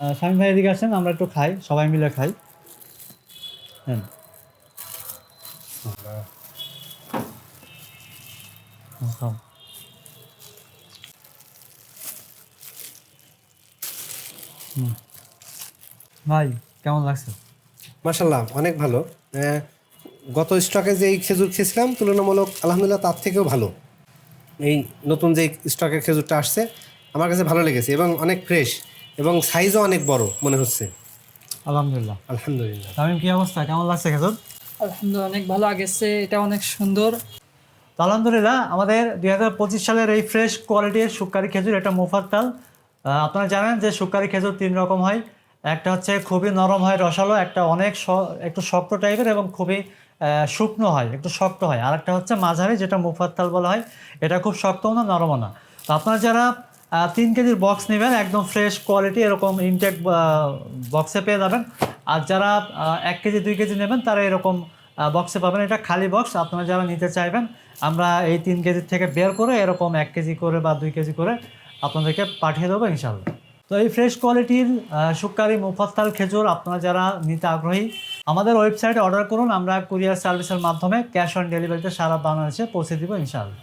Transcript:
স্বামী ভাই এদিকে আসেন আমরা একটু খাই সবাই মিলে খাই। হ্যাঁ। ভাই কেমন লাগছে? মার্শাল্লাহ অনেক ভালো। গত স্টকে যে খেজুর খেয়েছিলাম তুলনামূলক আলহামদুলিল্লাহ তার থেকেও ভালো। এই নতুন যে স্টকের খেজুরটা আসছে আমার কাছে ভালো লেগেছে এবং অনেক ফ্রেশ এবং সাইজও অনেক বড় মনে হচ্ছে। আলহামদুলিল্লাহ। আলহামদুলিল্লাহ। তামিম কি অবস্থা? কেমন লাগছে খেজুর? আলহামদুলিল্লাহ অনেক ভালো আগেছে এটা অনেক সুন্দর। আলহামদুলিল্লাহ আমাদের দুই হাজার পঁচিশ সালের এই ফ্রেশ কোয়ালিটির শুকারি খেজুর এটা মুফাত্তাল আহ, আপনারা জানেন যে শুকারি খেজুর তিন রকম হয়। একটা হচ্ছে খুবই নরম হয় রসালো একটা অনেক একটু শক্ত টাইপের এবং খুবই শুকনো হয় একটু শক্ত হয়। আর একটা হচ্ছে মাঝারি যেটা মুফাত্তাল বলা হয়। এটা খুব শক্তও না নরমও না। তো আপনারা যারা তিন কেজির বক্স নেবেন, একদম ফ্রেশ কোয়ালিটি এরকম ইনটেক বক্সে পেয়ে যাবেন। আর যারা এক কেজি, দুই কেজি নেবেন, তারা এরকম বক্সে পাবেন। এটা খালি বক্স আপনারা যারা নিতে চাইবেন, আমরা এই তিন কেজির থেকে বের করে এরকম এক কেজি করে বা দুই কেজি করে আপনাদেরকে পাঠিয়ে দেবো ইনশাল্লাহ তো এই ফ্রেশ কোয়ালিটির সুকারি মুফাত্তাল খেজুর আপনারা যারা নিতে আগ্রহী, আমাদের ওয়েবসাইটে অর্ডার করুন, আমরা কুরিয়ার সার্ভিসের মাধ্যমে ক্যাশ অন ডেলিভারিতে সারা বাংলাদেশে পৌঁছে দিব, ইনশাআল্লাহ।